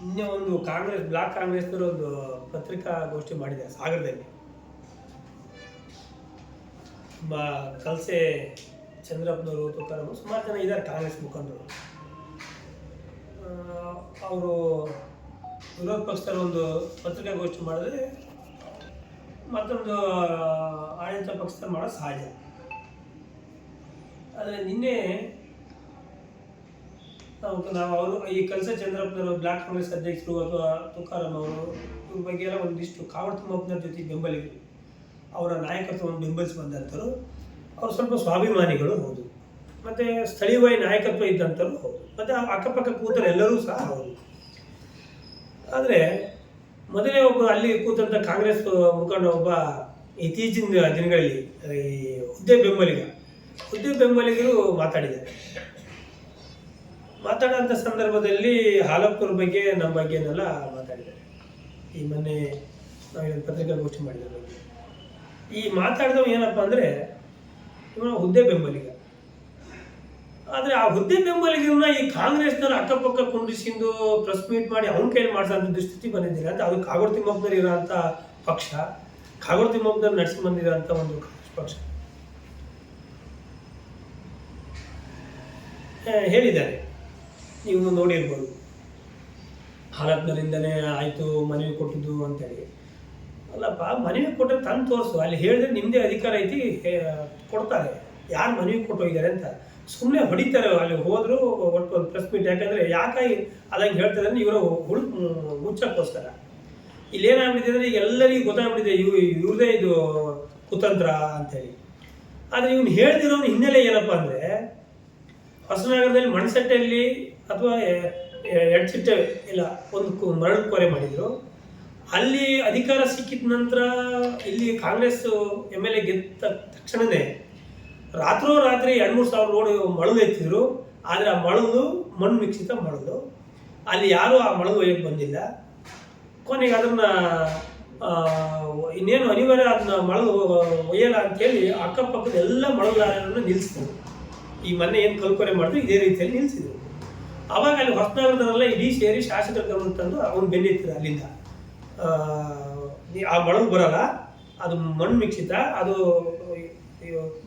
ನಿನ್ನೆ ಒಂದು ಕಾಂಗ್ರೆಸ್, ಬ್ಲಾಕ್ ಕಾಂಗ್ರೆಸ್ನವರು ಒಂದು ಪತ್ರಿಕಾಗೋಷ್ಠಿ ಮಾಡಿದೆ, ಸಾಗರದಲ್ಲಿ. ತುಂಬ ಕಲಸೆ ಚಂದ್ರಪ್ಪನವರು, ತುಕಾರಾಮ್ ಸುಮಾರು ಜನ ಇದ್ದಾರೆ ಕಾಂಗ್ರೆಸ್ ಮುಖಂಡರು. ಅವರು ವಿರೋಧ ಪಕ್ಷದಲ್ಲಿ ಒಂದು ಪತ್ರಿಕಾಗೋಷ್ಠಿ ಮಾಡಿದ್ರೆ ಮತ್ತೊಂದು ಆಡಳಿತ ಪಕ್ಷದಲ್ಲಿ ಮಾಡೋದು ಸಹಜ. ಆದರೆ ನಿನ್ನೆ ನಾವು ನಾವು ಅವರು ಈ ಕಲಸ ಚಂದ್ರಪ್ಪನವರು ಬ್ಲಾಕ್ ಕಾಂಗ್ರೆಸ್ ಅಧ್ಯಕ್ಷರು ಅಥವಾ ತುಕಾರಾಮ್ ಅವರು ಇವ್ರ ಬಗ್ಗೆ ಎಲ್ಲ ಒಂದಿಷ್ಟು ಕಾವಡ್ ತಿಮ್ಮಪ್ಪನವ್ರ ಜೊತೆ ಬೆಂಬಲಿಗರು. ಅವರ ನಾಯಕತ್ವವನ್ನು ಬೆಂಬಲಿಸಿ ಬಂದಂಥವ್ರು ಅವರು ಸ್ವಲ್ಪ ಸ್ವಾಭಿಮಾನಿಗಳು, ಹೌದು. ಮತ್ತು ಸ್ಥಳೀಯವಾಗಿ ನಾಯಕತ್ವ ಇದ್ದಂಥವ್ರು ಹೌದು. ಮತ್ತು ಅಕ್ಕಪಕ್ಕ ಕೂತರೆ ಎಲ್ಲರೂ ಸಹ, ಹೌದು. ಆದರೆ ಮೊದಲೇ ಒಬ್ಬ ಅಲ್ಲಿ ಕೂತಂಥ ಕಾಂಗ್ರೆಸ್ ಮುಖಂಡ ಒಬ್ಬ ಇತ್ತೀಚಿನ ದಿನಗಳಲ್ಲಿ, ಈ ಹುದ್ದೆ ಬೆಂಬಲಿಗ. ಹುದ್ದೆ ಬೆಂಬಲಿಗರು ಮಾತಾಡಿದ್ದಾರೆ. ಮಾತಾಡೋಂಥ ಸಂದರ್ಭದಲ್ಲಿ ಹಾಲಪ್ಪವ್ರ ಬಗ್ಗೆ ನಮ್ಮ ಬಗ್ಗೆನೆಲ್ಲ ಮಾತಾಡಿದ್ದಾರೆ. ಈ ಮೊನ್ನೆ ನಾವೇನು ಪತ್ರಿಕಾಗೋಷ್ಠಿ ಮಾಡಿದ ಬಗ್ಗೆ ಈ ಮಾತಾಡಿದವ ಏನಪ್ಪ ಅಂದರೆ ಇವನ ಹುದ್ದೆ ಬೆಂಬಲಿಗ. ಆದರೆ ಆ ಹುದ್ದೆ ಬೆಂಬಲಿಗರನ್ನ ಈ ಕಾಂಗ್ರೆಸ್ನವ್ರ ಅಕ್ಕಪಕ್ಕ ಕುಂಡಿಸಿಂದು ಪ್ರೆಸ್ ಮೀಟ್ ಮಾಡಿ ಅವನ ಕೈಲಿ ಮಾಡಿಸೋಂಥ ದುಸ್ಥಿತಿ ಬಂದಿದ್ದೀರಾ ಅಂತ, ಅದು ಕಾಗೋಡು ತಿಮ್ಮಪ್ಪನವ್ರು ಇರೋಂಥ ಪಕ್ಷ, ಕಾಗೋಡು ತಿಮ್ಮಪ್ಪನವ್ರು ನಡೆಸಿ ಬಂದಿರೋಂಥ ಒಂದು ಪಕ್ಷ. ಹೇಳಿದ್ದಾರೆ. ನೀವು ನೋಡಿರ್ಬೋದು ಹಾಲತ್ನರಿಂದನೇ ಆಯಿತು ಮನವಿ ಕೊಟ್ಟಿದ್ದು ಅಂತೇಳಿ. ಅಲ್ಲಪ್ಪ ಮನವಿ ಕೊಟ್ಟರೆ ತಂದು ತೋರಿಸು. ಅಲ್ಲಿ ಹೇಳಿದ್ರೆ ನಿಮ್ಮದೇ ಅಧಿಕಾರ ಐತಿ ಕೊಡ್ತಾರೆ. ಯಾರು ಮನವಿ ಕೊಟ್ಟೋಗಿದ್ದಾರೆ ಅಂತ. ಸುಮ್ಮನೆ ಹೊಡಿತಾರೆ, ಅಲ್ಲಿ ಹೋದರೂ ಒಟ್ಟು ಒಂದು ಪ್ರೆಸ್ ಮೀಟ್ ಯಾಕಂದರೆ ಯಾಕಾಗಿ ಅದಂಗೆ ಹೇಳ್ತಾರೆ ಅಂದ್ರೆ ಇವರು ಹುಳು ಮುಚ್ಚಕ್ಕೋಸ್ಕರ. ಇಲ್ಲಿ ಏನಾಗ್ಬಿಟ್ಟಿದೆ ಅಂದರೆ ಎಲ್ಲರಿಗೂ ಗೊತ್ತಾಗ್ಬಿಟ್ಟಿದೆ, ಇವ್, ಇವ್ರದೇ ಇದು ಕುತಂತ್ರ ಅಂತೇಳಿ. ಆದರೆ ಇವ್ನು ಹೇಳ್ದಿರೋನ ಹಿನ್ನೆಲೆ ಏನಪ್ಪ ಅಂದರೆ ಹೊಸನಗರದಲ್ಲಿ ಮಣಸಟ್ಟೆಯಲ್ಲಿ ಅಥವಾ ಎಡ್ಚಿಟ್ಟೆ ಇಲ್ಲ, ಒಂದು ಮರಳು ಕೊರೆ ಮಾಡಿದರು. ಅಲ್ಲಿ ಅಧಿಕಾರ ಸಿಕ್ಕಿದ ನಂತರ ಇಲ್ಲಿ ಕಾಂಗ್ರೆಸ್ ಎಂ ಎಲ್ ಎ ಗೆದ್ದ ತಕ್ಷಣವೇ ರಾತ್ರೋ ರಾತ್ರಿ ಎರಡು ಮೂರು ಸಾವಿರ ನೋಡಿ ಮಳಲು ಎತ್ತಿದ್ರು. ಆದರೆ ಆ ಮಳಲು, ಮಣ್ಣು ಮಿಕ್ಸಿತ ಮಳಲು. ಅಲ್ಲಿ ಯಾರೂ ಆ ಮಳಲು ಒಯ್ಯಕ್ಕೆ ಬಂದಿಲ್ಲ. ಕೊನೆಗೆ ಅದನ್ನ ಇನ್ನೇನು ಅನಿವಾರ್ಯ ಅದನ್ನ ಮಳಲು ಒಯ್ಯಲ್ಲ ಅಂತೇಳಿ ಅಕ್ಕಪಕ್ಕದ ಎಲ್ಲ ಮಳಲಾರನ್ನು ನಿಲ್ಲಿಸಿದ್ರು. ಈ ಮೊನ್ನೆ ಏನು ಕಲ್ಪನೆ ಮಾಡಿದ್ರು ಇದೇ ರೀತಿಯಲ್ಲಿ ನಿಲ್ಲಿಸಿದ್ರು ಅವಾಗ ಅಲ್ಲಿ ಹೊಸನಗರದವರೆಲ್ಲ ಇಡೀ ಸೇರಿ ಶಾಸಕರ ಗಮನ ತಂದು ಅವನು ಬೆನ್ನೆತ್ತಿದ ಅಲ್ಲಿಂದ. ಆ, ಮಳಲು ಬರಲ್ಲ ಅದು ಮಣ್ಣು ಮಿಕ್ಸಿತ ಅದು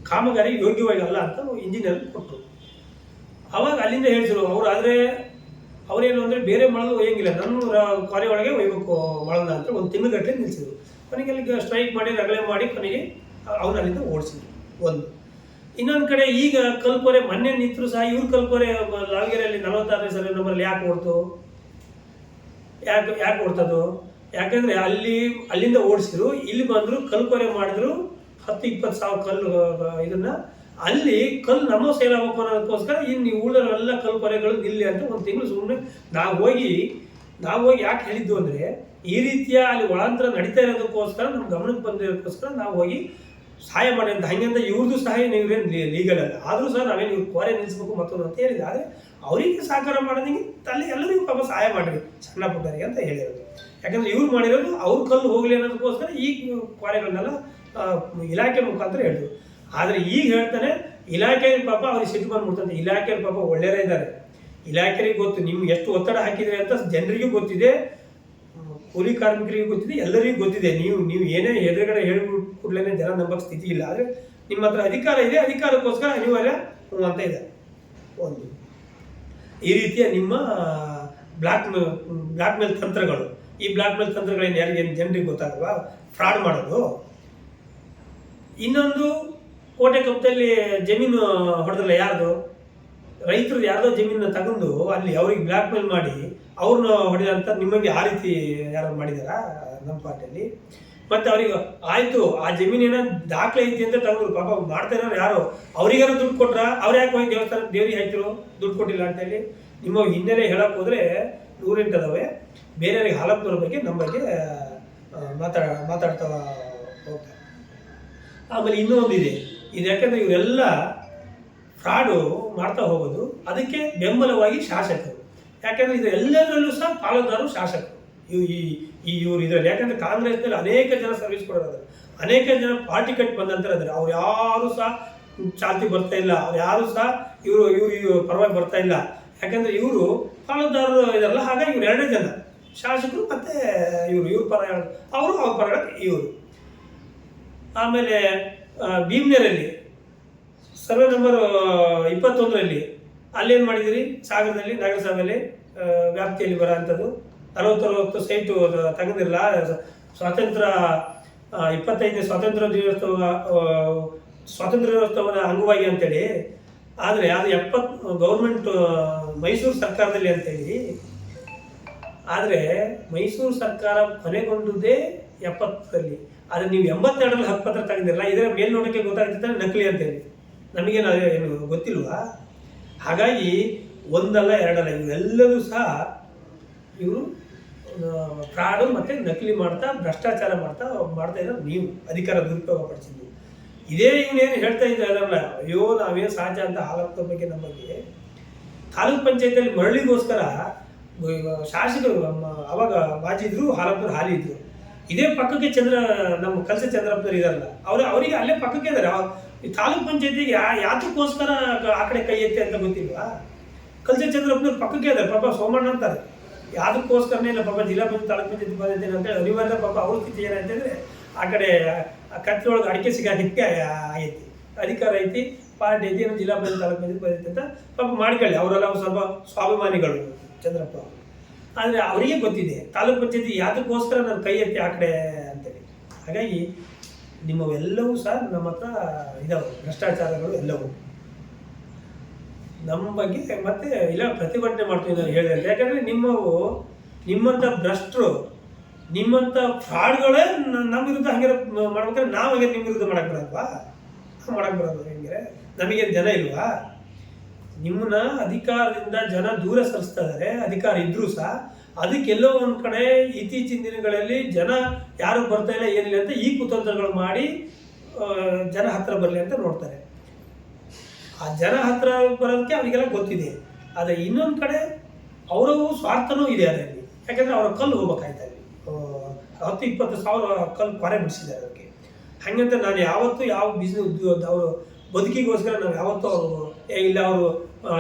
ಕಾಮಗಾರಿ ಯೋಗ್ಯವಾಗಿ ಅಲ್ಲ ಅಂತ ಇಂಜಿನಿಯರ್ ಕೊಟ್ಟರು ಅವಾಗ ಅಲ್ಲಿಂದ ಹೇಳಿದ್ರು ಅವ್ರು ಆದರೆ ಅವರೇನು ಅಂದರೆ ಬೇರೆ ಮಳಲು ಒಯ್ಯಂಗಿಲ್ಲ ನನ್ನ ಕೊನೆ ಒಳಗೆ ಒಯ್ಯಬೇಕು ಮಳದ ಅಂತ ಒಂದು ತಿಂಗಳಗಟ್ಟಲೆ ನಿಲ್ಲಿಸಿದ್ರು ಕೊನೆಗೆ ಅಲ್ಲಿಗೆ ಸ್ಟ್ರೈಕ್ ಮಾಡಿ ರಗಳೆ ಮಾಡಿ ಕೊನೆಗೆ ಅವ್ರು ಅಲ್ಲಿಂದ ಓಡಿಸಿದ್ರು ಒಂದು. ಇನ್ನೊಂದು ಕಡೆ ಈಗ ಕಲ್ಪೊರೆ ಮೊನ್ನೆ ನಿಂತರು ಸಹ ಇವ್ರು ಕಲ್ಪೊರೆ ಲಾವಗೆರೆಯಲ್ಲಿ ನಲವತ್ತಾರನೇ ಸಲ ನಂಬರಲ್ಲಿ ಯಾಕೆ ಓಡ್ತು? ಯಾಕೆ ಯಾಕೆ ಓಡ್ತದು ಯಾಕಂದ್ರೆ ಅಲ್ಲಿ, ಅಲ್ಲಿಂದ ಓಡಿಸಿದ್ರು, ಇಲ್ಲಿ ಬಂದ್ರು ಕಲ್ಕೊರೆ ಮಾಡಿದ್ರು ಹತ್ತು, ಇಪ್ಪತ್ತು ಸಾವಿರ ಕಲ್ಲು ಇದನ್ನು. ಅಲ್ಲಿ ಕಲ್ಲು ನಮ್ಮ ಸೇರಾಗಬೇಕು ಅನ್ನೋದಕ್ಕೋಸ್ಕರ ಇನ್ನು ಉಳಿದರೆಲ್ಲ ಕಲ್ಕೊರೆಗಳು ನಿಲ್ಲಿ ಅಂತ ಒಂದು ತಿಂಗಳು ಸುಮ್ಮನೆ ನಾವು ಹೋಗಿ ನಾವು ಹೋಗಿ ಯಾಕೆ ಹೇಳಿದ್ದು ಅಂದ್ರೆ ಈ ರೀತಿಯ ಅಲ್ಲಿ ಒಳಾಂತರ ನಡೀತಾ ಇರೋದಕ್ಕೋಸ್ಕರ ನಮ್ಮ ಗಮನಕ್ಕೆ ಬಂದಿರೋದಕ್ಕೋಸ್ಕರ ನಾವು ಹೋಗಿ ಸಹಾಯ ಮಾಡಿ ಅಂತ ಹಂಗಂತ ಇವ್ರದ್ದು ಸಹಾಯ ನೀವೇನು ಲೀಗಲ್ ಅಲ್ಲ. ಆದರೂ ಸಹ ನಾವೇನು ಇವ್ರು ಕೋರೆ ನಿಲ್ಲಿಸ್ಬೇಕು ಮತ್ತೊಂದು ಅಂತ ಹೇಳಿದೆ ಆದರೆ ಅವರಿಗೆ ಸಹಕಾರ ಮಾಡೋದಂಗೆ ತಲೆ ಎಲ್ಲರಿಗೂ ಪಾಪ ಸಹಾಯ ಮಾಡಿರಿ ಸಣ್ಣ ಪುಟ್ಟರಿಗೆ ಅಂತ ಹೇಳಿರೋದು. ಯಾಕಂದ್ರೆ ಇವ್ರು ಮಾಡಿರೋದು ಅವ್ರ ಕಲ್ಲು ಹೋಗಲಿ ಅನ್ನೋದಕ್ಕೋಸ್ಕರ ಈ ಕ್ವಾರೆಗಳನ್ನೆಲ್ಲ ಆ, ಇಲಾಖೆ ಮುಖಾಂತರ ಹೇಳಿದ್ರು ಆದರೆ ಈಗ ಹೇಳ್ತಾನೆ ಇಲಾಖೆ ಪಾಪ ಅವ್ರಿಗೆ ಸಿಟ್ಟು ಬಂದ್ಬಿಡ್ತಂತೆ ಇಲಾಖೆ ಪಾಪ ಒಳ್ಳೆಯರೇ ಇದ್ದಾರೆ. ಇಲಾಖೆಗೆ ಗೊತ್ತು ನಿಮ್ಗೆ ಎಷ್ಟು ಒತ್ತಡ ಹಾಕಿದ್ರೆ ಅಂತ ಜನರಿಗೂ ಗೊತ್ತಿದೆ ಕೂಲಿ ಕಾರ್ಮಿಕರಿಗೂ ಗೊತ್ತಿದೆ ಎಲ್ಲರಿಗೂ ಗೊತ್ತಿದೆ. ನೀವು ನೀವು ಏನೇ ಎದುರುಗಡೆ ಹೇಳ್ಬಿಟ್ಟು ಕೂಡಲೇ ಜನ ನಂಬಕ್ಕೆ ಸ್ಥಿತಿ ಇಲ್ಲ. ಆದರೆ ನಿಮ್ಮ ಹತ್ರ ಅಧಿಕಾರ ಇದೆ, ಅಧಿಕಾರಕ್ಕೋಸ್ಕರ ಅನಿವಾರ್ಯ ಅಂತ ಇದೆ. ಒಂದು. ಈ ರೀತಿಯ ನಿಮ್ಮ ಬ್ಲ್ಯಾಕ್ ಬ್ಲ್ಯಾಕ್ ಮೇಲ್ ತಂತ್ರಗಳು. ಈ ಬ್ಲ್ಯಾಕ್ ಮೇಲ್ ತಂತ್ರಗಳೇನು ಯಾರಿಗೆ ಜನರಿಗೆ ಗೊತ್ತಾಗಲ್ವಾ? ಫ್ರಾಡ್ ಮಾಡೋದು. ಇನ್ನೊಂದು, ಕೋಟೆ ಕಪ್ಪದಲ್ಲಿ ಜಮೀನು ಹೊಡೆದಲ್ಲ ಯಾರ್ದು? ರೈತರು ಯಾರ್ದೋ ಜಮೀನನ್ನ ತಗೊಂಡು ಅಲ್ಲಿ ಅವ್ರಿಗೆ ಬ್ಲ್ಯಾಕ್ ಮೇಲ್ ಮಾಡಿ ಅವ್ರನ್ನ ಹೊಡೆದಂತ ನಿಮಗೆ ಆ ರೀತಿ ಯಾರು ಮಾಡಿದಾರಾ? ನಮ್ಮ ಪಾರ್ಟಿಯಲ್ಲಿ. ಮತ್ತೆ ಅವ್ರಿಗೆ, ಆಯ್ತು, ಆ ಜಮೀನಿನ ದಾಖಲೆ ಐತಿ ಅಂತ ತಗೊಂಡ್ರು ಪಾಪ ಮಾಡ್ತಾ ಇರೋರು ಯಾರು? ಅವ್ರಿಗಾರು ದುಡ್ಡು ಕೊಟ್ರ? ಅವ್ರು ಯಾಕೆ ಹೋಗಿ ದೇವಸ್ಥಾನ, ದೇವ್ರಿಗೆ ಹಾಕಿರು ದುಡ್ಡು ಕೊಟ್ಟಿಲ್ಲ ಅಂತ ಹೇಳಿ ನಿಮ್ಮ ಹಿನ್ನೆಲೆ ಹೇಳಕ್ ಹೋದ್ರೆ ನೂರೆಂಟು ಅದಾವೆ. ಬೇರೆಯವ್ರಿಗೆ ಹಾಲಪ್ಪನವ್ರ ಬಗ್ಗೆ ನಮ್ಮ ಬಗ್ಗೆ ಮಾತಾಡ ಮಾತಾಡ್ತಾ ಹೋಗ್ತಾರೆ. ಆಮೇಲೆ ಇನ್ನೂ ಇದೆ. ಇದು ಯಾಕಂದ್ರೆ ಇವರೆಲ್ಲ ಫ್ರಾಡು ಮಾಡ್ತಾ ಹೋಗೋದು. ಅದಕ್ಕೆ ಬೆಂಬಲವಾಗಿ ಶಾಸಕರು. ಯಾಕಂದ್ರೆ ಇದು ಎಲ್ಲರಲ್ಲೂ ಸಹ ಪಾಲುದಾರರು ಶಾಸಕರು. ಈ ಈ ಇವ್ರು ಇದರಲ್ಲಿ. ಯಾಕಂದ್ರೆ ಕಾಂಗ್ರೆಸ್ನಲ್ಲಿ ಅನೇಕ ಜನ ಸರ್ವಿಸ್ ಕೊಡೋರು ಅನೇಕ ಜನ ಪಾರ್ಟಿ ಕಟ್ ಬಂದಂತಾರೆ ಇದ್ದಾರೆ ಅವ್ರು ಯಾರು ಸಹ ಚಾಲ್ತಿ ಬರ್ತಾ ಇಲ್ಲ. ಅವ್ರು ಯಾರು ಸಹ ಇವರು ಇವರು, ಇವ್ರು ಪರವಾಗಿ ಬರ್ತಾ ಇಲ್ಲ. ಯಾಕಂದ್ರೆ ಇವರು ಪಾಲುದಾರರು ಇದಾರಲ್ಲ, ಹಾಗಾಗಿ ಇವ್ರು ಎರಡೇ ಜನ. ಶಾಸಕರು ಮತ್ತು ಇವರು, ಇವ್ರ ಪರ ಅವರು ಅವ್ರ ಪರ ಇವರು. ಆಮೇಲೆ ಭೀಮ್ನೇರಲ್ಲಿ ಸರ್ವೆ ನಂಬರ್ ಇಪ್ಪತ್ತೊಂದರಲ್ಲಿ ಅಲ್ಲೇನು ಮಾಡಿದಿರಿ ಸಾಗರದಲ್ಲಿ, ನಗರಸಭೆಯಲ್ಲಿ ವ್ಯಾಪ್ತಿಯಲ್ಲಿ ಬರೋ ಅಂಥದ್ದು? ಅರವತ್ತರವತ್ತು ಸೈಟು ತೆಗೆದಿಲ್ಲ. ಸ್ವಾತಂತ್ರ್ಯ ಇಪ್ಪತ್ತೈದನೇ ಸ್ವಾತಂತ್ರ್ಯ ದಿನೋತ್ಸವ ಸ್ವಾತಂತ್ರ್ಯ ದಿನೋತ್ಸವದ ಅಂಗವಾಗಿ ಅಂತೇಳಿ. ಆದರೆ ಅದು ಎಪ್ಪತ್ ಗೌರ್ಮೆಂಟ್ ಮೈಸೂರು ಸರ್ಕಾರದಲ್ಲಿ ಅಂತೇಳಿ. ಆದರೆ ಮೈಸೂರು ಸರ್ಕಾರ ಕೊನೆಗೊಂಡುದೇ ಎಪ್ಪತ್ತರಲ್ಲಿ. ಆದರೆ ನೀವು ಎಂಬತ್ತೆರಡರಲ್ಲಿ ಹಕ್ಕುಪತ್ರ ತೆಗೆದಿರಲ್ಲ ಇದರ ಮೇಲ್ನೋಟಕ್ಕೆ ಗೊತ್ತಾಗ್ತಿದ್ದರೆ ನಕಲಿ ಅಂತೇಳಿ. ನಮಗೇನು ಏನು ಗೊತ್ತಿಲ್ವಾ? ಹಾಗಾಗಿ ಒಂದಲ್ಲ ಎರಡಲ್ಲ ಇವೆಲ್ಲವೂ ಸಹ ಇವರು ಫ್ರಾಡು ಮತ್ತು ನಕಲಿ ಮಾಡ್ತಾ, ಭ್ರಷ್ಟಾಚಾರ ಮಾಡ್ತಾ ಮಾಡ್ತಾ ಇದ್ದಾರೆ ನೀವು, ಅಧಿಕಾರ ದುರುಪಯೋಗ ಪಡಿಸಿದ್ದು ಇದೇ ಇವನೇನು ಹೇಳ್ತಾ ಇದ್ದಾರಲ್ಲ ಅಯ್ಯೋ, ನಾವೇನು ಸಹಜ ಅಂತ ಹಾಲಪ್ಪನ ಬಗ್ಗೆ ನಮ್ಮ ಬಗ್ಗೆ ತಾಲೂಕ್ ಪಂಚಾಯತಿಯಲ್ಲಿ ಮರಳಿಗೋಸ್ಕರ ಶಾಸಕರು ಅವಾಗ ಮಾಜಿ ಇದ್ರು, ಹಾಲಪ್ಪರು ಹಾಲಿ ಇದ್ರು. ಇದೇ ಪಕ್ಕಕ್ಕೆ ಚಂದ್ರ, ನಮ್ಮ ಕಲಸ ಚಂದ್ರಪ್ಪನವ್ರು ಇದಾರಲ್ಲ, ಅವ್ರು, ಅವರಿಗೆ ಅಲ್ಲೇ ಪಕ್ಕಕ್ಕೆ ಇದ್ದಾರೆ ತಾಲೂಕ್ ಪಂಚಾಯತಿಗೆ ಯಾತಕ್ಕೋಸ್ಕರ ಆ ಕಡೆ ಕೈ ಎತ್ತಿ ಅಂತ ಗೊತ್ತಿಲ್ವಾ? ಕಲಸ ಚಂದ್ರಪ್ಪನವ್ರು ಪಕ್ಕಕ್ಕೆ ಇದ್ದಾರೆ ಪಾಪ ಸೋಮಣ್ಣ ಅಂತಾರೆ. ಯಾವ್ದಕ್ಕೋಸ್ಕರನೇ ಇಲ್ಲ ಪಾಪ, ಜಿಲ್ಲಾ ಪಂಚಾಯತ್ ತಾಲೂಕು ಪಂಚಾಯತ್ ಬಂದಿದ್ದೇನೆ ಅಂತ ಹೇಳಿ ಅನಿವಾರ್ಯ ಪಾಪ, ಅವ್ರ ಸ್ಥಿತಿ ಏನಂತಂದ್ರೆ ಆ ಕಡೆ, ಆ ಕತ್ತಿ ಅಡಿಕೆ ಸಿಗೋದಕ್ಕೆ ಐತಿ ಅಧಿಕಾರ ಐತಿ, ಪಾರ್ಟಿ ಐತಿ ಏನೋ ಜಿಲ್ಲಾ ಪಂಚಾಯತ್ ತಾಲೂಕು ಪಂಚಾಯತ್ ಬಂದಿತ್ತು ಅಂತ ಪಾಪ ಮಾಡ್ಕೊಳ್ಳಿ. ಅವರೆಲ್ಲ ಸ್ವಲ್ಪ ಸ್ವಾಭಿಮಾನಿಗಳು ಚಂದ್ರಪ್ಪ ಅವರು. ಆದರೆ ಅವರಿಗೆ ಗೊತ್ತಿದೆ, ತಾಲೂಕು ಪಂಚಾಯತಿ ಯಾವುದಕ್ಕೋಸ್ಕರ ನನ್ನ ಕೈ ಎತ್ತಿ ಆ ಕಡೆ ಅಂತೇಳಿ. ಹಾಗಾಗಿ ನಿಮ್ಮವೆಲ್ಲವೂ ಸಹ ನಮ್ಮ ಹತ್ರ ಇದಾವೆ, ಭ್ರಷ್ಟಾಚಾರಗಳು ಎಲ್ಲವೂ. ನಮ್ಮ ಬಗ್ಗೆ ಮತ್ತೆ ಇಲ್ಲ, ಪ್ರತಿಭಟನೆ ಮಾಡ್ತೀವಿ ನಾನು ಹೇಳಿದ್ರೆ ಯಾಕಂದ್ರೆ ನಿಮ್ಮವು ನಿಮ್ಮಂಥ ಭ್ರಷ್ಟರು ನಿಮ್ಮಂಥ ಫ್ರಾಡ್ಗಳೇ ನಮ್ಮ ವಿರುದ್ಧ ಹಂಗೆ ಮಾಡ್ಬೇಕಾದ್ರೆ ನಾವು ಹಂಗೆ ನಿಮ್ಮ ವಿರುದ್ಧ ಮಾಡಕ್ ಬರಲ್ವಾ? ನಾವು ಮಾಡಕ್ ಬರೋದು ಹೆಂಗೆ? ನಮಗೇನು ಜನ ಇಲ್ವಾ? ನಿಮ್ಮನ್ನ ಅಧಿಕಾರದಿಂದ ಜನ ದೂರ ಸರಿಸ್ತಾ ಇದ್ದಾರೆ ಅಧಿಕಾರ ಇದ್ರೂ ಸಹ ಅದಕ್ಕೆಲ್ಲೋ ಒಂದು ಕಡೆ ಇತ್ತೀಚಿನ ದಿನಗಳಲ್ಲಿ ಜನ ಯಾರು ಬರ್ತಾ ಇಲ್ಲ, ಏನಿಲ್ಲ ಅಂತ ಈ ಕುತಂತ್ರಗಳು ಮಾಡಿ ಜನ ಹತ್ರ ಬರಲಿ ಅಂತ ನೋಡ್ತಾರೆ. ಆ ಜನ ಹತ್ರ ಬರೋದಕ್ಕೆ ಅವರಿಗೆಲ್ಲ ಗೊತ್ತಿದೆ. ಆದರೆ ಇನ್ನೊಂದು ಕಡೆ ಅವರಿಗೂ ಸ್ವಾರ್ಥನೂ ಇದೆ ಅದರಲ್ಲಿ. ಯಾಕೆಂದರೆ ಅವರ ಕಲ್ಲು ಹೋಗ್ಬೇಕಾಯ್ತು ಅಲ್ಲಿ. ಹತ್ತು, ಇಪ್ಪತ್ತು ಸಾವಿರ ಕಲ್ಲು ಕೊರೆ ಬಿಡಿಸಿದ್ದಾರೆ ಅದಕ್ಕೆ ಹಾಗಂತ ನಾನು ಯಾವತ್ತೂ ಯಾವ ಬಿಸ್ನೆಸ್ ಅವರು ಬದುಕಿಗೋಸ್ಕರ ನಾವು ಯಾವತ್ತೂ ಅವರು ಇಲ್ಲ, ಅವರು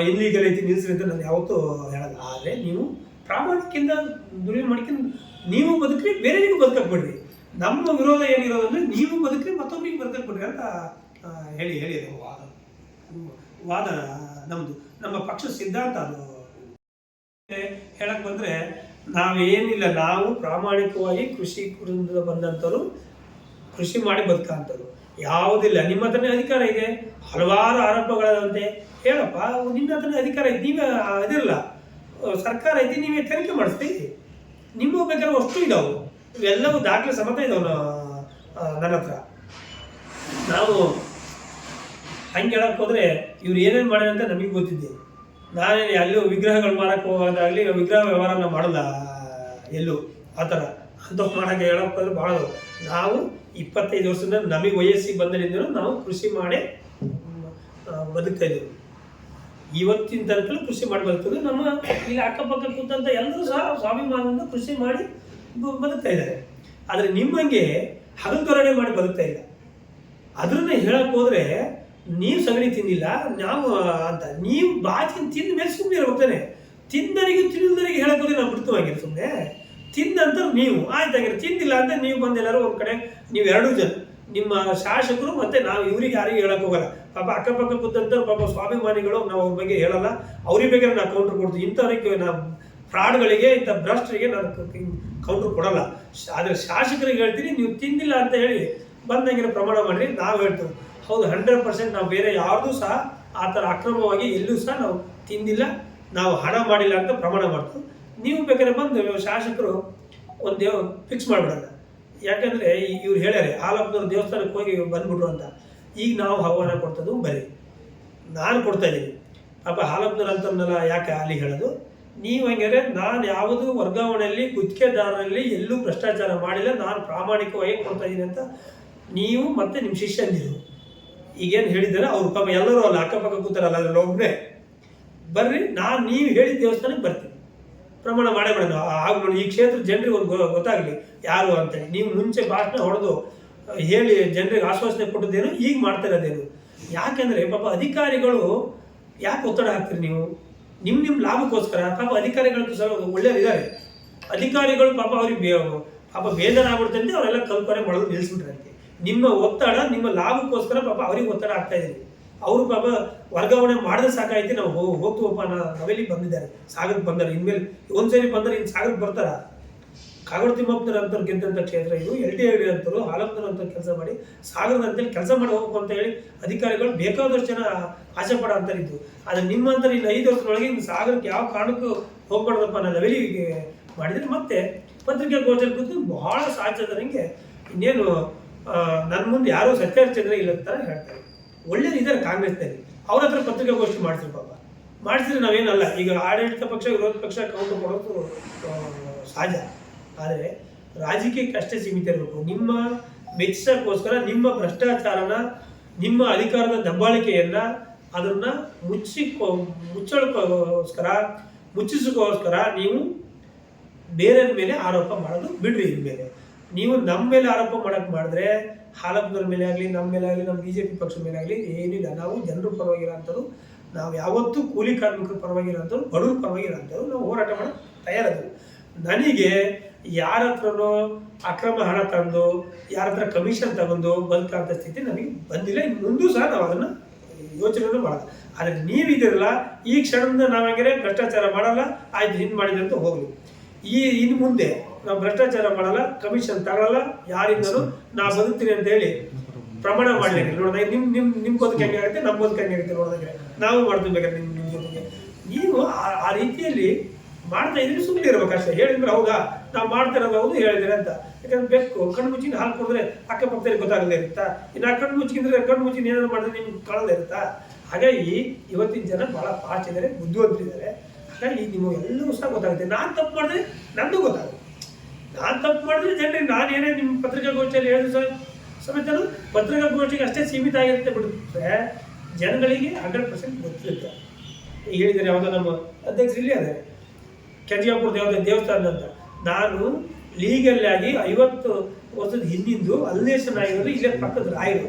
ಇಲ್ಲಿಗೆ ಐತಿ ನಿಲ್ಲಿಸ್ರಿ ಅಂತ ನಾನು ಯಾವತ್ತೂ ಹೇಳಲ್ಲ. ಆದರೆ ನೀವು ಪ್ರಾಮಾಣಿಕಿಂದ ದುಡಿಮೆ ಮಾಡ್ಕೊಂಡು ನೀವು ಬದುಕ್ರಿ ಬೇರೆಯವರಿಗೂ ಬದುಕಕ್ಕೆ ಬಿಡ್ರಿ ನಮ್ಮ ವಿರೋಧ ಏನಿರೋದು ಅಂದರೆ ನೀವು ಬದುಕ್ರಿ ಮತ್ತೊಬ್ಬರಿಗೆ ಬದುಕಕ್ಕೆ ಅಂತ ಹೇಳಿ ಹೇಳಿ ವಾದ ನಮ್ಮದು ನಮ್ಮ ಪಕ್ಷ ಸಿದ್ಧಾಂತ ಅದು. ಹೇಳಕ್ ಬಂದ್ರೆ, ನಾವೇನಿಲ್ಲ, ನಾವು ಪ್ರಾಮಾಣಿಕವಾಗಿ ಕೃಷಿ ಕುಟುಂಬದಿಂದ ಬಂದಂಥವ್ರು ಕೃಷಿ ಮಾಡಿ ಬದುಕಂಥವ್ರು ಯಾವುದಿಲ್ಲ ನಿಮ್ಮ ಹತ್ರನೇ ಅಧಿಕಾರ ಇದೆ. ಹಲವಾರು ಆರೋಪಗಳಂತೆ ಹೇಳಪ್ಪ ನಿನ್ನ ಹತ್ರನೇ ಅಧಿಕಾರ ಇದೆ. ನೀವೇ ಅದಿರಲ್ಲ ಸರ್ಕಾರ ಇದೆ ನೀವೇ ತನಿಖೆ ಮಾಡಿಸ್ತಿ ನಿಮ್ಮ ಬೇಕಾದ್ರೆ ಅಷ್ಟು ಇದಾವು. ಇವೆಲ್ಲವೂ ದಾಖಲೆ ಸಮೇತ ಇದಾವೆ ನನ್ನ ಹತ್ರ. ನಾವು ಹಂಗೆ ಹೇಳಕ್ಕೆ ಹೋದರೆ ಇವ್ರು ಏನೇನು ಮಾಡ್ಯಾರ ಅಂತ ನಮಗೆ ಗೊತ್ತಿದ್ದೆ ನಾನೇನು ಅಲ್ಲೂ ವಿಗ್ರಹಗಳು ಮಾರಕ್ಕೆ ಹೋಗೋದಾಗಲಿ ವಿಗ್ರಹ ವ್ಯವಹಾರನ ಮಾಡಲ್ಲ ಎಲ್ಲೂ. ಆ ಥರ. ಅಂತ ಮಾಡೋಕ್ಕೆ ಹೇಳಕ್ ಹೋದ್ರೆ ಭಾಳ ನಾವು ಇಪ್ಪತ್ತೈದು ವರ್ಷದಿಂದ ನಮಗೆ ವಯಸ್ಸಿಗೆ ಬಂದರಿಂದಲೂ ನಾವು ಕೃಷಿ ಮಾಡಿ ಬದುಕ್ತಾ ಇದ್ದೀವಿ. ಇವತ್ತಿನ ತನಕಲ್ಲೂ ಕೃಷಿ ಮಾಡಿ ನಮ್ಮ ಇಲ್ಲಿ ಅಕ್ಕಪಕ್ಕ ಕೂತಂಥ ಎಲ್ಲರೂ ಸಹ ಸ್ವಾಭಿಮಾನದಿಂದ ಕೃಷಿ ಮಾಡಿ ಬದುಕ್ತಾ ಇದ್ದಾರೆ. ಆದರೆ ನಿಮ್ಮಂಗೆ ಹಗಲ್ಗೊರಡೆ ಮಾಡಿ ಬದುಕ್ತಾ ಇಲ್ಲ. ಅದನ್ನ ಹೇಳಕ್ ಹೋದ್ರೆ ನೀವು ಸಗಣಿ ತಿಂದಿಲ್ಲ, ನಾವು ಅಂತ. ನೀವು ಬಾಚಿ ತಿಂದ ಮೇಲೆ ಸುಮ್ಮನೆ ಹೋಗ್ತಾನೆ. ತಿಂದರಿಗೂ ತಿಳಿದರಿಗೆ ಹೋದ್ರೆ ನಾವು ಮೃತವಾಗಿರ ಸುಮ್ಮನೆ ತಿಂದಂತ ನೀವು ಆಯ್ತಾಗಿರ ತಿಂದಿಲ್ಲ ಅಂತ ನೀವು ಬಂದೆಲ್ಲರೂ ಒಂದ್ ಕಡೆ, ನೀವು ಎರಡೂ ಜನ. ನಿಮ್ಮ ಶಾಸಕರು ಮತ್ತೆ ನಾವು ಇವರಿಗೆ ಯಾರಿಗೂ ಹೇಳಕ್ ಹೋಗಲ್ಲ. ಪಾಪ ಅಕ್ಕಪಕ್ಕ ಕೂತಂತ ಪಾಪ ಸ್ವಾಭಿಮಾನಿಗಳು, ನಾವು ಅವ್ರ ಬಗ್ಗೆ ಹೇಳಲ್ಲ. ಅವ್ರಿಗೆ ಬೇಕಾದ್ರೆ ನಾವು ಕೌಂಟರ್ ಕೊಡ್ತೀವಿ. ಇಂಥವ್ರಿಗೆ ನಾವು ಫ್ರಾಡ್ಗಳಿಗೆ, ಇಂಥ ಭ್ರಷ್ಟರಿಗೆ ನಾನು ಕೌಂಟರ್ ಕೊಡಲ್ಲ. ಆದರೆ ಶಾಸಕರಿಗೆ ಹೇಳ್ತೀನಿ, ನೀವು ತಿಂದಿಲ್ಲ ಅಂತ ಹೇಳಿ ಬಂದಂಗಿನ ಪ್ರಮಾಣ ಮಾಡಿ ನಾವು ಹೇಳ್ತೀವಿ. ಹೌದು ಹಂಡ್ರೆಡ್ ಪರ್ಸೆಂಟ್ ನಾವು ಬೇರೆ ಯಾರ್ದು ಸಹ ಆ ಥರ ಅಕ್ರಮವಾಗಿ ಎಲ್ಲೂ ಸಹ ನಾವು ತಿಂದಿಲ್ಲ, ನಾವು ಹಣ ಮಾಡಿಲ್ಲ ಅಂತ ಪ್ರಮಾಣ ಮಾಡ್ತೀವಿ. ನೀವು ಬೇಕಾದ್ರೆ ಬಂದು ಶಾಸಕರು ಒಂದು ಫಿಕ್ಸ್ ಮಾಡಿಬಿಡೋಣ. ಯಾಕಂದರೆ ಇವ್ರು ಹೇಳ್ಯಾರೆ, ಹಾಲಪ್ಪನವ್ರ ದೇವಸ್ಥಾನಕ್ಕೆ ಹೋಗಿ ಬಂದ್ಬಿಟ್ರು ಅಂತ. ಈಗ ನಾವು ಆಹ್ವಾನ ಕೊಡ್ತದ್ದು ಬರೀ. ನಾನು ಕೊಡ್ತಾ ಇದ್ದೀನಿ. ಪಾಪ ಹಾಲಪ್ಪನವ್ರು ಅಂತಂದಲ್ಲ ಯಾಕೆ ಅಲ್ಲಿ ಹೇಳೋದು? ನೀವು ಹಂಗಾರೆ ನಾನು ಯಾವುದು ವರ್ಗಾವಣೆಯಲ್ಲಿ ಗುತ್ತಿಗೆದಾರರಲ್ಲಿ ಎಲ್ಲೂ ಭ್ರಷ್ಟಾಚಾರ ಮಾಡಿಲ್ಲ, ನಾನು ಪ್ರಾಮಾಣಿಕವಾಗಿ ಕೊಡ್ತಾ ಇದ್ದೀನಿ ಅಂತ ನೀವು ಮತ್ತೆ ನಿಮ್ಮ ಶಿಷ್ಯಂದಿರು. ಈಗೇನು ಹೇಳಿದ್ದಾರೆ, ಅವ್ರು ಪಾಪ ಎಲ್ಲರೂ ಅಲ್ಲಿ ಅಕ್ಕಪಕ್ಕ ಕೂತಾರಲ್ಲ, ಅದ್ರಲ್ಲಿ ಒಬ್ಬನೇ ಬರ್ರಿ, ನಾನು ನೀವು ಹೇಳಿದ ದೇವಸ್ಥಾನಕ್ಕೆ ಬರ್ತೀನಿ. ಪ್ರಮಾಣ ಮಾಡೇ ಮಾಡೋಣ. ಆಗ ನೋಡಿ ಈ ಕ್ಷೇತ್ರ ಜನರಿಗೆ ಒಂದು ಗೊತ್ತಾಗಲಿ. ಯಾರು ಅಂತೇಳಿ. ನೀವು ಮುಂಚೆ ಭಾಷಣ ಹೊಡೆದು ಹೇಳಿ ಜನರಿಗೆ ಆಶ್ವಾಸನೆ ಕೊಟ್ಟದ್ದೇನು, ಈಗ ಮಾಡ್ತಾ ಇರೋದೇನು? ಯಾಕೆಂದ್ರೆ, ಪಾಪ ಅಧಿಕಾರಿಗಳು ಯಾಕೆ ಒತ್ತಡ ಹಾಕ್ತೀರಿ ನೀವು? ನಿಮ್ಮ ನಿಮ್ಮ ಲಾಭಕ್ಕೋಸ್ಕರ. ಪಾಪ ಅಧಿಕಾರಿಗಳಂತೂ ಸ್ವಲ್ಪ ಒಳ್ಳೆಯರಿದ್ದಾರೆ ಅಧಿಕಾರಿಗಳು ಪಾಪ ಅವ್ರಿಗೆ ಪಾಪ ಬೇಜಾರಾಗ್ಬಿಡ್ತಂತೆ ಅವರೆಲ್ಲ ಕಲ್ಪನೆ ಮಾಡೋದು ನಿಲ್ಲಿಸ್ಬಿಟ್ರಂತೆ ನಿಮ್ಮ ಒತ್ತಡ, ನಿಮ್ಮ ಲಾಭಕ್ಕೋಸ್ಕರ ಪಾಪ ಅವ್ರಿಗೆ ಒತ್ತಡ ಆಗ್ತಾ ಇದೆ. ಅವರು ಪಾಪ ವರ್ಗಾವಣೆ ಮಾಡಿದ್ರೆ ಸಾಕಾಯ್ತು, ನಾವು ಹೋಗ್ತೀವಪ್ಪ, ನಾ, ನಾವೆಲ್ಲಿ ಬಂದಿದ್ದಾರೆ? ಸಾಗರಕ್ಕೆ ಬಂದಾರೆ. ಇನ್ಮೇಲೆ ಒಂದ್ಸರಿ ಬಂದರೆ ಇನ್ನು ಸಾಗರಕ್ಕೆ ಬರ್ತಾರ? ಕಾಗಡ ತಿಮ್ಮಪ್ಪನ ಅಂತವ್ರು ಗೆದ್ದಂಥ ಕ್ಷೇತ್ರ ಇದು, ಎಲ್ ಡಿ ಐ ಅಂತರು ಹಾಲಪ್ಪನರ ಅಂತ ಕೆಲಸ ಮಾಡಿ ಸಾಗರದ ಅಂತೇಳಿ ಕೆಲಸ ಮಾಡಿ ಹೋಗ್ಬೇಕು ಅಂತ ಹೇಳಿ ಅಧಿಕಾರಿಗಳು ಬೇಕಾದಷ್ಟು ಜನ ಆಸೆ ಪಡೋ ಅಂತರಿದ್ದು ಆದರೆ ನಿಮ್ಮಂತರ ಇನ್ನು ಐದು ವರ್ಷದೊಳಗೆ ಇನ್ನು ಸಾಗರಕ್ಕೆ ಯಾವ ಕಾರಣಕ್ಕೂ ಹೋಗ್ಬಾರ್ದಪ್ಪ ಅನ್ನೋ ಲೆವೆಲಿಗೆ ಮಾಡಿದರೆ ಮತ್ತೆ ಪತ್ರಿಕಾಗೋಚರ ಕುರಿತು ಬಹಳ ಸಾಧ್ಯದರಂಗೆ ಇನ್ನೇನು ನನ್ನ ಮುಂದೆ ಯಾರೋ ಸತ್ಯಹರಿಚಂದ್ರ ಇಲ್ಲ ಅಂತ ಹೇಳ್ತಾರೆ ಒಳ್ಳೇದು ಇದ್ದಾರೆ ಕಾಂಗ್ರೆಸ್ನಲ್ಲಿ. ಅವ್ರ ಹತ್ರ ಪತ್ರಿಕಾಗೋಷ್ಠಿ ಮಾಡ್ತೀವಿ ಪಾಪ. ಮಾಡಿಸಿದ್ರೆ ನಾವೇನಲ್ಲ, ಈಗ ಆಡಳಿತ ಪಕ್ಷ, ವಿರೋಧ ಪಕ್ಷ ಕೌಂಟರ್ ಕೊಡೋದು ಸಹಜ ಆದರೆ ರಾಜಕೀಯಕ್ಕೆ ಅಷ್ಟೇ ಸೀಮಿತ ಇರಬೇಕು. ನಿಮ್ಮ ಮೆಚ್ಚಿಸೋಕ್ಕೋಸ್ಕರ ನಿಮ್ಮ ಭ್ರಷ್ಟಾಚಾರನ, ನಿಮ್ಮ ಅಧಿಕಾರದ ದಬ್ಬಾಳಿಕೆಯನ್ನ ಅದನ್ನ ಮುಚ್ಚಿ ಮುಚ್ಚಳಕ್ಕೋಸ್ಕರ ಮುಚ್ಚಿಸೋಕ್ಕೋಸ್ಕರ ನೀವು ಬೇರೆಯವ್ರ ಮೇಲೆ ಆರೋಪ ಮಾಡೋದು ಬಿಡ್ರಿ ಇನ್ಮೇಲೆ. ನೀವು ನಮ್ಮ ಮೇಲೆ ಆರೋಪ ಮಾಡಕ್ ಮಾಡಿದ್ರೆ ಹಾಲಪ್ಪನವ್ರ ಮೇಲೆ ಆಗಲಿ ನಮ್ಮ ಮೇಲೆ ಆಗಲಿ ನಮ್ಮ ಬಿ ಜೆ ಪಿ ಪಕ್ಷದ ಮೇಲೆ ಆಗಲಿ ಏನಿಲ್ಲ. ನಾವು ಜನರ ಪರವಾಗಿರೋಂಥವ್ರು ನಾವು ಯಾವತ್ತೂ ಕೂಲಿ ಕಾರ್ಮಿಕರ ಪರವಾಗಿರೋ ಅಂಥವ್ರು ಬಡವ್ರ ಪರವಾಗಿರೋಂಥವ್ರು ನಾವು ಹೋರಾಟ ಮಾಡೋಕ್ಕೆ ತಯಾರದು ನನಗೆ ಯಾರ ಹತ್ರನೂ ಅಕ್ರಮ ಹಣ ತಂದು, ಯಾರ ಹತ್ರ ಕಮಿಷನ್ ತಗೊಂಡು ಬದುಕಂಥ ಸ್ಥಿತಿ ನಮಗೆ ಬಂದಿಲ್ಲ. ಮುಂದೂ ಸಹ ನಾವು ಅದನ್ನು ಯೋಚನೆ ಮಾಡಲ್ಲ. ಆದರೆ ನೀವಿದಿರಲ್ಲ ಈ ಕ್ಷಣದಿಂದ ನಾವಾಗರೆ ಭ್ರಷ್ಟಾಚಾರ ಮಾಡಲ್ಲ, ಆಯ್ತು ಹಿಂದೆ ಮಾಡಿದ್ರೆ ಅಂತ ಹೋಗಲಿ. ಈ ಇನ್ನು ಮುಂದೆ ನಾವು ಭ್ರಷ್ಟಾಚಾರ ಮಾಡಲ್ಲ ಕಮಿಷನ್ ತಗೊಳ್ಳಲ್ಲ ಯಾರಿಂದಲೂ ನಾ ಬದುಕ್ತೀನಿ ಅಂತ ಹೇಳಿ ಪ್ರಮಾಣ ಮಾಡಲಿಕ್ಕೆ ನೋಡಿದಾಗ ನಿಮ್ ನಿಮ್ ನಿಮ್ ಬದುಕು ಹೆಂಗೆ ಆಗುತ್ತೆ ನಮ್ಮ ಬದುಕು ಹೆಂಗೆ ಆಗುತ್ತೆ ನೋಡಿದಾಗ ನಾವು ಮಾಡ್ತೀವಿ ಬೇಕಾದ್ರೆ ನಿಮ್ ನಿಮ್ ಜೊತೆಗೆ. ನೀವು ಆ- ರೀತಿಯಲ್ಲಿ ಮಾಡ್ತಾ ಇದ್ರೆ ಸುಮ್ಮನೆ ಇರ್ಬೇಕಷ್ಟೇ ಹೇಳಿದ್ರೆ ಹೌದಾ ನಾವು ಮಾಡ್ತಿರೋದು ಹೌದು, ಹೇಳಿದ್ರೆ ಅಂತ. ಯಾಕಂದ್ರೆ ಬೆಕ್ಕು, ಕಣ್ಣು ಮುಚ್ಚಿನ ಹಾಲು ಕುಡಿದ್ರೆ ಅಕ್ಕಪಕ್ಕದಲ್ಲಿ ಗೊತ್ತಾಗದೇ ಇರುತ್ತಾ? ಇನ್ನು ಆ ಕಣ್ಣು ಮುಚ್ಚಿದ್ರೆ ಕಣ್ಣು ಮುಚ್ಚಿನ ಏನಾದ್ರು ಮಾಡಿದ್ರೆ ನಿಮ್ಗೆ ಕಾಣದೇ ಇರುತ್ತಾ? ಹಾಗಾಗಿ ಇವತ್ತಿನ ಜನ ಬಹಳ ಪಾಚಿದ್ದಾರೆ ಇದ್ದಾರೆ, ಬುದ್ಧಿವಂತರಿದ್ದಾರೆ. ಹಾಗಾಗಿ ನಿಮಗೆ ಎಲ್ಲವೂ ಸಹ ಗೊತ್ತಾಗುತ್ತೆ. ನಾನು ತಪ್ಪು ಮಾಡಿದ್ರೆ ನಂದು ಗೊತ್ತಾಗುತ್ತೆ. ನಾನು ತಪ್ಪು ಮಾಡಿದ್ರೆ ಜನರಿಗೆ ನಾನು ಏನೇ ನಿಮ್ಮ ಪತ್ರಿಕಾಗೋಷ್ಠಿಯಲ್ಲಿ ಹೇಳಿದ್ರು ಸರ್ ಸಮೇತ ಪತ್ರಿಕಾಗೋಷ್ಠಿಗೆ ಅಷ್ಟೇ ಸೀಮಿತ ಆಗಿರುತ್ತೆ ಬಿಡುತ್ತೆ ಜನಗಳಿಗೆ ಹಂಡ್ರೆಡ್ ಪರ್ಸೆಂಟ್ ಗೊತ್ತಿರುತ್ತೆ. ಹೇಳಿದ್ದಾರೆ ಯಾವುದೋ ನಮ್ಮ ಅಧ್ಯಕ್ಷರು ಇಲ್ಲಿ ಅದೇ, ಕೆಂಜಿಯಾಪುರದ ಯಾವುದೋ ದೇವಸ್ಥಾನ ಅಂತ. ನಾನು ಲೀಗಲ್ ಆಗಿ ಐವತ್ತು ವರ್ಷದ ಹಿಂದಿಂದು ಅಲ್ಲೇಶನ್ ಆಗಿರೋದು ಇಲ್ಲೇ ಪಕ್ಕದ ರಾಯರು.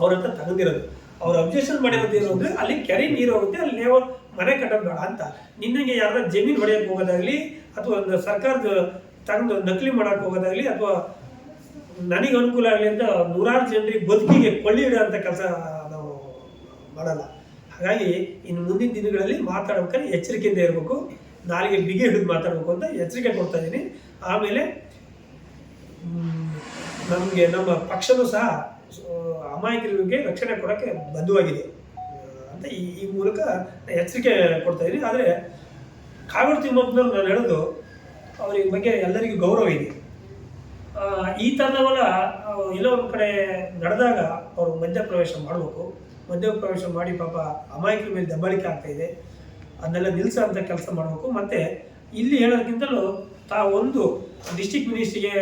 ಅವರಂತ ತಗಂದಿರೋದು ಅವ್ರು ಅಬ್ಜೆಕ್ಷನ್ ಮಾಡಿರೋದು ಏನು ಅಂದ್ರೆ, ಅಲ್ಲಿ ಕೆರೆ ನೀರು ಹೋಗುತ್ತೆ, ಅಲ್ಲಿ ಲೇವರ್ ಮನೆ ಕಟ್ಟೋದು ಬೇಡ ಅಂತ. ನಿನ್ನಂಗೆ ಯಾರಾದ್ರೂ ಜಮೀನು ಹೊಡೆಯಕ್ಕೆ ಹೋಗೋದಾಗ್ಲಿ, ಅಥವಾ ಒಂದು ಸರ್ಕಾರದ ತಗೊಂಡು ನಕಲಿ ಮಾಡಕ್ಕೆ ಹೋಗೋದಾಗ್ಲಿ ಅಥವಾ ನನಗೆ ಅನುಕೂಲ ಆಗಲಿ ಅಂತ ನೂರಾರು ಜನರಿಗೆ ಬದುಕಿಗೆ ಕೊಳ್ಳಿ ಇಡುವಂಥ ಕೆಲಸ ನಾವು ಮಾಡಲ್ಲ. ಹಾಗಾಗಿ ಇನ್ನು ಮುಂದಿನ ದಿನಗಳಲ್ಲಿ ಮಾತಾಡ್ಬೇಕಾದ್ರೆ ಎಚ್ಚರಿಕೆಯಿಂದ ಇರಬೇಕು. ನಾಲಿಗೆ ಬಿಗಿ ಹಿಡಿದು ಮಾತಾಡಬೇಕು ಅಂತ ಎಚ್ಚರಿಕೆ ಕೊಡ್ತಾ ಇದ್ದೀನಿ. ಆಮೇಲೆ ನಮಗೆ ನಮ್ಮ ಪಕ್ಷನೂ ಸಹ ಅಮಾಯಕರಿಗೆ ರಕ್ಷಣೆ ಕೊಡೋಕ್ಕೆ ಬದ್ಧವಾಗಿದೆ. ಅಂತ ಈ ಈ ಮೂಲಕ ಎಚ್ಚರಿಕೆ ಕೊಡ್ತಾ ಇದ್ದೀನಿ. ಆದರೆ, ಕಾವೇರಿ ತಿಮ್ಮಪ್ಪನವ್ರು ನಾನು ಹೇಳೋದು ಅವ್ರಿಗೆ ಬಗ್ಗೆ ಎಲ್ಲರಿಗೂ ಗೌರವ ಇದೆ. ಈ ಥರದವೆಲ್ಲ ಎಲ್ಲೋ ಒಂದು ಕಡೆ ನಡೆದಾಗ ಅವರು ಮಧ್ಯಪ್ರವೇಶ ಮಾಡಬೇಕು. ಮಧ್ಯಪ್ರವೇಶ ಮಾಡಿ ಪಾಪ ಅಮಾಯಕರ ಮೇಲೆ ದಬ್ಬಾಳಿಕೆ ಇದೆ. ಅದನ್ನೆಲ್ಲ ನಿಲ್ಲಿಸೋ ಅಂತ ಕೆಲಸ ಮಾಡಬೇಕು. ಮತ್ತೆ ಇಲ್ಲಿ ಹೇಳೋದಕ್ಕಿಂತಲೂ ತಾವೊಂದು ಡಿಸ್ಟಿಕ್ ಮಿನಿಸ್ಟ್ರಿಗೆ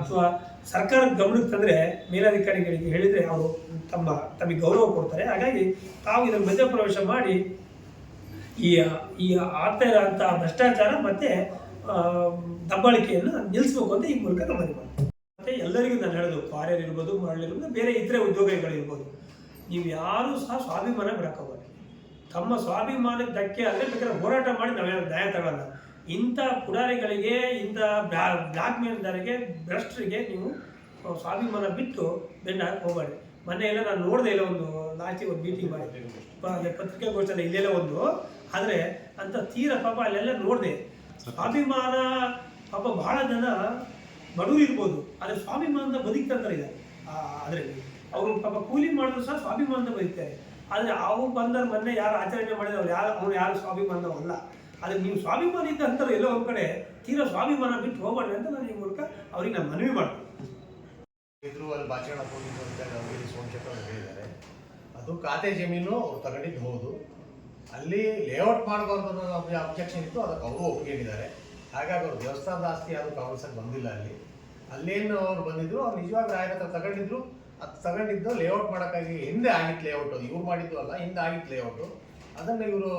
ಅಥವಾ ಸರ್ಕಾರದ ಗಮನಕ್ಕೆ ತಂದರೆ ಮೇಲಧಿಕಾರಿಗಳಿಗೆ ಹೇಳಿದರೆ ಅವರು ತಮ್ಮ, ತಮಗೆ ಗೌರವ ಕೊಡ್ತಾರೆ. ಹಾಗಾಗಿ ತಾವು ಇದನ್ನು ಮಧ್ಯಪ್ರವೇಶ ಮಾಡಿ ಈ ಈ ಆಗ್ತಾ ಇರೋಂಥ ಭ್ರಷ್ಟಾಚಾರ ಮತ್ತೆ ದಬ್ಬಾಳಿಕೆಯನ್ನು ನಿಲ್ಲಿಸಬೇಕು ಅಂತ ಈ ಮೂಲಕ ನಮ್ಮ. ಮತ್ತೆ ಎಲ್ಲರಿಗೂ ನಾನು ಹೇಳೋದು ಕಾರ್ಯರ್ ಇರ್ಬೋದು ಮರಳಿರ್ಬೋದು ಬೇರೆ ಇತರೆ ಉದ್ಯೋಗಗಳಿರ್ಬೋದು ನೀವು ಯಾರೂ ಸಹ ಸ್ವಾಭಿಮಾನ ಬಿಡಕೋಬಾರ್ದು ತಮ್ಮ ಸ್ವಾಭಿಮಾನಕ್ಕೆ ಧಕ್ಕೆ ಆದರೆ ಬೇಕಾದ್ರೆ ಹೋರಾಟ ಮಾಡಿ ನಾವೇನು ದಯ ತಗೊಳ್ಳಲ್ಲ ಇಂಥ ಪುಡಾರಿಗಳಿಗೆ, ಇಂಥ ಬ್ಲಾ, ಬ್ಲಾಕ್ ಮೇಲ್ದಾರಿಗೆ, ಭ್ರಷ್ಟರಿಗೆ ನೀವು ಸ್ವಾಭಿಮಾನ ಬಿಟ್ಟು ಬೆನ್ನ ಹೋಗಬೇಡಿ. ಮೊನ್ನೆ ಎಲ್ಲ ನಾನು ನೋಡಿದೆ ಇಲ್ಲ ಒಂದು ಲಾಸ್ಟಿಗೆ ಒಂದು ಮೀಟಿಂಗ್ ಪತ್ರಿಕೆ ಪತ್ರಿಕಾಗೋಷ್ಠಿಯಲ್ಲಿ ಇಲ್ಲೆಲ್ಲ ಒಂದು. ಆದರೆ ಅಂತ ತೀರ ಪಾಪ ಅಲ್ಲೆಲ್ಲ ನೋಡಿದೆ. ಸ್ವಾಭಿಮಾನ, ಪಾಪ ಬಹಳ ಜನ ಬಡವರು ಇರ್ಬೋದು, ಆದರೆ ಸ್ವಾಭಿಮಾನದ ಬದುಕ್ತಂತಾರೆ ಇದೆ. ಅದರಲ್ಲಿ ಅವರು ಪಾಪ ಕೂಲಿ ಮಾಡಿದ್ರು ಸಹ ಸ್ವಾಭಿಮಾನದ ಬದುಕ್ತಾರೆ. ಆದರೆ ಅವು ಬಂದವ್ರು ಮೊನ್ನೆ ಯಾರು ಆಚರಣೆ ಮಾಡಿದ್ರು, ಅವ್ರು ಯಾರು ಅವ್ರು ಯಾರು ಸ್ವಾಭಿಮಾನವಲ್ಲ ಆದರೆ ನೀವು ಸ್ವಾಭಿಮಾನ ಇದ್ದ ಅಂತಾರೆ ಎಲ್ಲೋ ಒಂದು ಕಡೆ ತೀರಾ ಸ್ವಾಭಿಮಾನ ಬಿಟ್ಟು ಹೋಗಬೇಡ್ರಿ ಅಂತ ನಾನು ಈ ಮೂಲಕ ಅವ್ರಿಗೆ ನಾನು ಮನವಿ ಮಾಡ್ತೀನಿ. ಇದ್ರು ಅಲ್ಲಿ ಬಾಚಣ ಹೋಗಿದ್ದು ಅಂತ ಅವ್ರು ಹೇಳಿದ್ದಾರೆ. ಅದು ಖಾತೆ ಜಮೀನು ಅವ್ರು ತಗೊಂಡಿದ್ದು ಹೌದು. ಅಲ್ಲಿ ಲೇಔಟ್ ಮಾಡಬಾರ್ದು ಅನ್ನೋ ಅಬ್ಜೆಕ್ಷನ್ ಇತ್ತು. ಅದಕ್ಕೆ ಅವರು ಒಪ್ಕೊಂಡಿದ್ದಾರೆ ಹಾಗಾಗಿ ಅವರು ದೇವಸ್ಥಾನದ ಆಸ್ತಿ ಯಾರು ಕಾಂಗ್ರೆಸ್ಗೆ ಬಂದಿಲ್ಲ ಅಲ್ಲಿ. ಅಲ್ಲೇನು ಅವ್ರು ಬಂದಿದ್ರು, ಅವ್ರು ನಿಜವಾಗ ರಾಯರ ಹತ್ರ ತಗೊಂಡಿದ್ರು. ಅದು ತಗೊಂಡಿದ್ದು ಲೇಔಟ್ ಮಾಡೋಕ್ಕಾಗಿ ಹಿಂದೆ ಆಗಿತ್ತು ಲೇಔಟ್ ಇವ್ರು ಮಾಡಿದ್ದು ಅಲ್ಲ, ಹಿಂದೆ ಆಗಿತ್ತು ಲೇಔಟು ಅದನ್ನು ಇವರು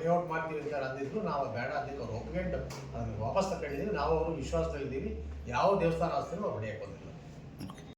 ಲೇಔಟ್ ಮಾಡ್ತೀವಿ ಅಂತ ಅಂದಿದ್ರು. ನಾವು ಬೇಡ ಅಂದಿದ್ದು ಅವ್ರು ಒಪ್ಕೊಂಡು ಅದನ್ನು ವಾಪಸ್ ತಗೊಂಡಿದ್ದೀವಿ ನಾವು ಅವರು ವಿಶ್ವಾಸದಲ್ಲಿದ್ದೀವಿ. ಯಾವ ದೇವಸ್ಥಾನ ಆಸ್ತಿನೂ ಅವ್ರು ಹೊಡೆಯಕ್ಕೆ